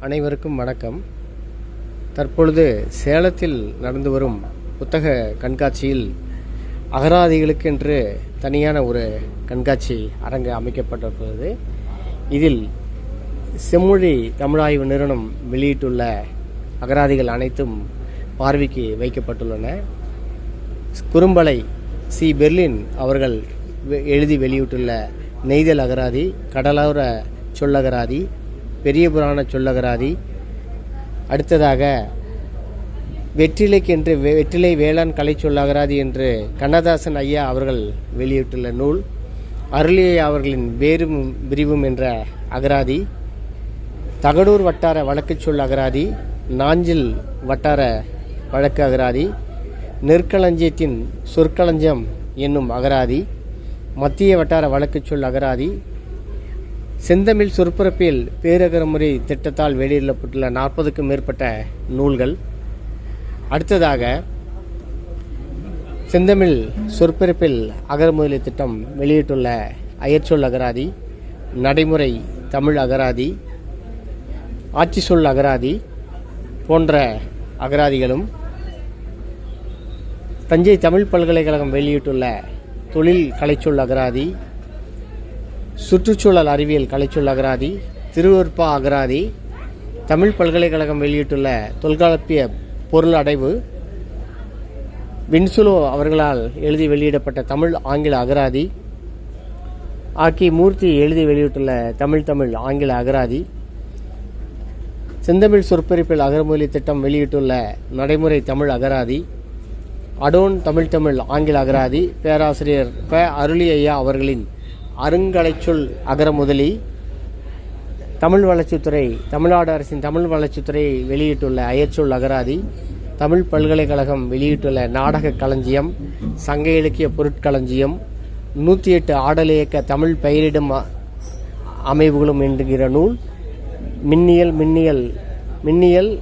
அனைவருக்கும் வணக்கம். தற்பொழுது சேலத்தில் நடந்து வரும் புத்தக கண்காட்சியில் அகராதிகளுக்கென்று தனியான ஒரு கண்காட்சி அரங்கு அமைக்கப்பட்டிருக்கிறது. இதில் செம்மொழி தமிழாய்வு நிறுவனம் வெளியிட்டுள்ள அகராதிகள் அனைத்தும் பார்வைக்கு வைக்கப்பட்டுள்ளன. குறும்பலை சி. பெர்லின் அவர்கள் வெ- எழுதி வெளியிட்டுள்ள நெய்தல் அகராதி கடலோர சொல்லகராதி பெரிய புராண சொல்லகராதி. அடுத்ததாக வெற்றிலைக்கு என்று வெற்றிலை வேளாண் கலை சொல்லகராதி என்று கண்ணதாசன் ஐயா அவர்கள் வெளியிட்டுள்ள நூல் அருளியை அவர்களின் வேரும் விரிவும் என்ற அகராதி தகடூர் வட்டார வழக்குச் சொல் அகராதி நாஞ்சில் வட்டார வழக்கு அகராதி நெற்களஞ்சியத்தின் சொற்களஞ்சம் என்னும் அகராதி மத்திய வட்டார வழக்குச் சொல் அகராதி செந்தமிழ் சொற்பரப்பில் பேரகரமுறை திட்டத்தால் வெளியிடப்பட்டுள்ள நாற்பதுக்கும் மேற்பட்ட நூல்கள். அடுத்ததாக செந்தமிழ் சொற்பிறப்பில் அகரமுதலி திட்டம் வெளியிட்டுள்ள அயற்சொல் அகராதி நடைமுறை தமிழ் அகராதி ஆட்சி சொல் அகராதி போன்ற அகராதிகளும் தஞ்சை தமிழ் பல்கலைக்கழகம் வெளியிட்டுள்ள தொழில் கலைச்சொல் அகராதி சுற்றுச்சூழல் அறிவியல் கலைச்சொல் அகராதி திருவருப்பா அகராதி தமிழ் பல்கலைக்கழகம் வெளியிட்டுள்ள தொல்காப்பிய பொருள் அடைவு வின்சுலோ அவர்களால் எழுதி வெளியிடப்பட்ட தமிழ் ஆங்கில அகராதி ஆக்கி மூர்த்தி எழுதி வெளியிட்டுள்ள தமிழ் தமிழ் ஆங்கில அகராதி செந்தமிழ் சொற்பொழிப்பில் அகரமொழி திட்டம் வெளியிட்டுள்ள நடைமுறை தமிழ் அகராதி அடோன் தமிழ் தமிழ் ஆங்கில அகராதி பேராசிரியர் ப அவர்களின் அருங்கலைச்சொல் அகர முதலி அகரமுதலி தமிழ் வளர்ச்சித்துறை தமிழ்நாடு அரசின் தமிழ் வளர்ச்சித்துறை வெளியிட்டுள்ள அயற்சொல் அகராதி தமிழ் பல்கலைக்கழகம் வெளியிட்டுள்ள நாடக களஞ்சியம் சங்க இலக்கிய பொருட்களஞ்சியம் நூற்றி எட்டு ஆடல் இயக்க தமிழ் பெயரிடும் அமைவுகளும் என்கிற நூல் மின்னியல் மின்னியல் மின்னியல்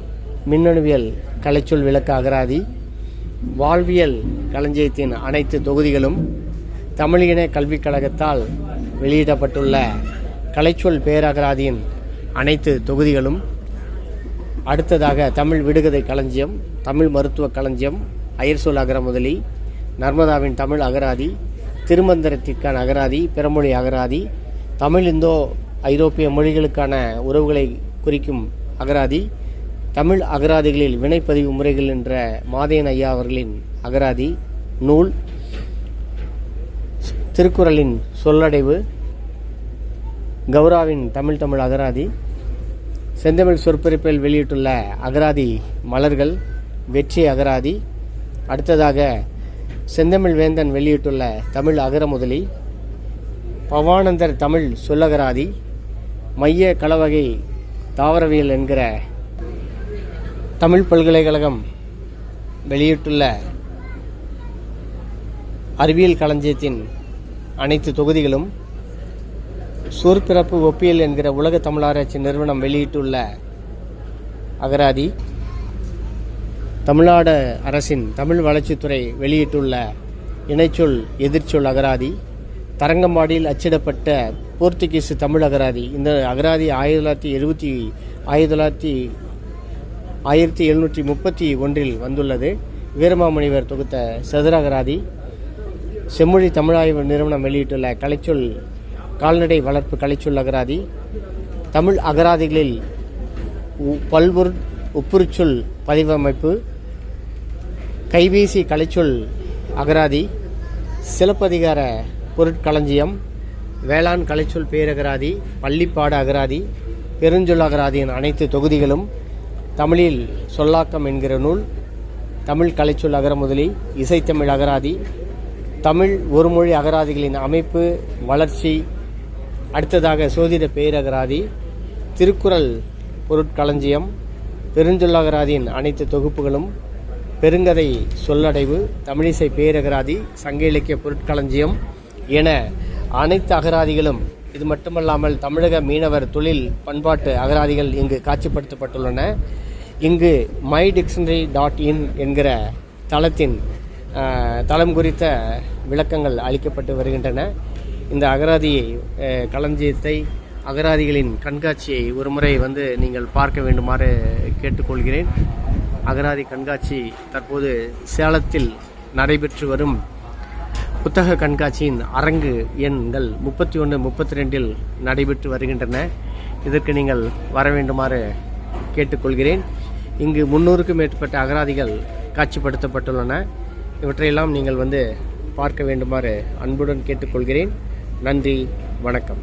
மின்னணுவியல் கலைச்சொல் விளக்க அகராதி வாழ்வியல் களஞ்சியத்தின் அனைத்து தொகுதிகளும் தமிழின கல்விக் கழகத்தால் வெளியிடப்பட்டுள்ள கலைச்சொல் பேரகராதியின் அனைத்து தொகுதிகளும் அடுத்ததாக தமிழ் விடுகதை களஞ்சியம் தமிழ் மருத்துவ களஞ்சியம் அயர்சொல் அகரமுதலி நர்மதாவின் தமிழ் அகராதி திருமந்திரத்திற்கான அகராதி பிறமொழி அகராதி தமிழ் இந்தோ ஐரோப்பிய மொழிகளுக்கான உறவுகளை குறிக்கும் அகராதி தமிழ் அகராதிகளில் வினைப்பதிவு முறைகள் என்ற மாதேன் ஐயா அவர்களின் அகராதி நூல் திருக்குறளின் சொல்லடைவு கௌராவின் தமிழ் தமிழ் அகராதி செந்தமிழ் சொற்பொழிப்பில் வெளியிட்டுள்ள அகராதி மலர்கள் வெற்றி அகராதி அடுத்ததாக செந்தமிழ் வேந்தன் வெளியிட்டுள்ள தமிழ் அகர முதலி பவானந்தர் தமிழ் சொல்லகராதி மைய களவகை தாவரவியல் என்கிற தமிழ் பல்கலைக்கழகம் வெளியிட்டுள்ள அறிவியல் களஞ்சியத்தின் அனைத்து தொகுதிகளும் சொற்பிறப்பு ஒப்பியல் என்கிற உலக தமிழாராய்ச்சி நிறுவனம் வெளியிட்டுள்ள அகராதி தமிழ்நாடு அரசின் தமிழ் வளர்ச்சித்துறை வெளியிட்டுள்ள இணைச்சொல் எதிர்ச்சொல் அகராதி தரங்கம்பாடியில் அச்சிடப்பட்ட போர்த்துகீசு தமிழ் அகராதி. இந்த அகராதி ஆயிரத்தி தொள்ளாயிரத்தி எழுபத்தி ஆயிரத்தி தொள்ளாயிரத்தி ஆயிரத்தி எழுநூற்றி முப்பத்தி ஒன்றில் வந்துள்ளது. வீரமாமுனிவர் தொகுத்த சதுர அகராதி செம்மொழி தமிழாய்வு நிறுவனம் வெளியிட்டுள்ள கலைச்சொல் கால்நடை வளர்ப்பு கலைச்சொல் அகராதி தமிழ் அகராதிகளில் உ- ஒப்புருச்சொல் உப்புருச்சொல் பதிவமைப்பு கைபேசி கலைச்சொல் அகராதி சிலப்பதிகார பொருட்களஞ்சியம் வேளாண் கலைச்சொல் பேரகராதி பள்ளிப்பாட அகராதி பெருஞ்சொல் அகராதியின் அனைத்து தொகுதிகளும் தமிழில் சொல்லாக்கம் என்கிற நூல் தமிழ் கலைச்சொல் அகரமுதலி இசைத்தமிழ் அகராதி தமிழ் ஒருமொழி அகராதிகளின் அமைப்பு வளர்ச்சி அடுத்ததாக சோதிட பேரகராதி திருக்குறள் பொருட்களஞ்சியம் பெருஞ்சொல்லகராதியின் அனைத்து தொகுப்புகளும் பெருங்கதை சொல்லடைவு தமிழிசை பேரகராதி சங்க இலக்கிய பொருட்களஞ்சியம் என அனைத்து அகராதிகளும் இது மட்டுமல்லாமல் தமிழக மீனவர் தொழில் பண்பாட்டு அகராதிகள் இங்கு காட்சிப்படுத்தப்பட்டுள்ளன. இங்கு மை டிக்ஷனரி டாட் இன் என்கிற தளத்தின் தளம் குறித்த விளக்கங்கள் அளிக்கப்பட்டு வருகின்றன. இந்த அகராதியை களஞ்சியத்தை அகராதிகளின் கண்காட்சியை ஒரு முறை வந்து நீங்கள் பார்க்க வேண்டுமாறு கேட்டுக்கொள்கிறேன். அகராதி கண்காட்சி தற்போது சேலத்தில் நடைபெற்று வரும். புத்தக கண்காட்சியின் அரங்கு எண்கள் முப்பத்தி ஒன்று முப்பத்தி ரெண்டில் நடைபெற்று வருகின்றன. இதற்கு நீங்கள் வர வேண்டுமாறு கேட்டுக்கொள்கிறேன். இங்கு முன்னூறுக்கும் மேற்பட்ட அகராதிகள் காட்சிப்படுத்தப்பட்டுள்ளன. இவற்றையெல்லாம் நீங்கள் வந்து பார்க்க வேண்டுமாறு அன்புடன் கேட்டுக்கொள்கிறேன். நன்றி வணக்கம்.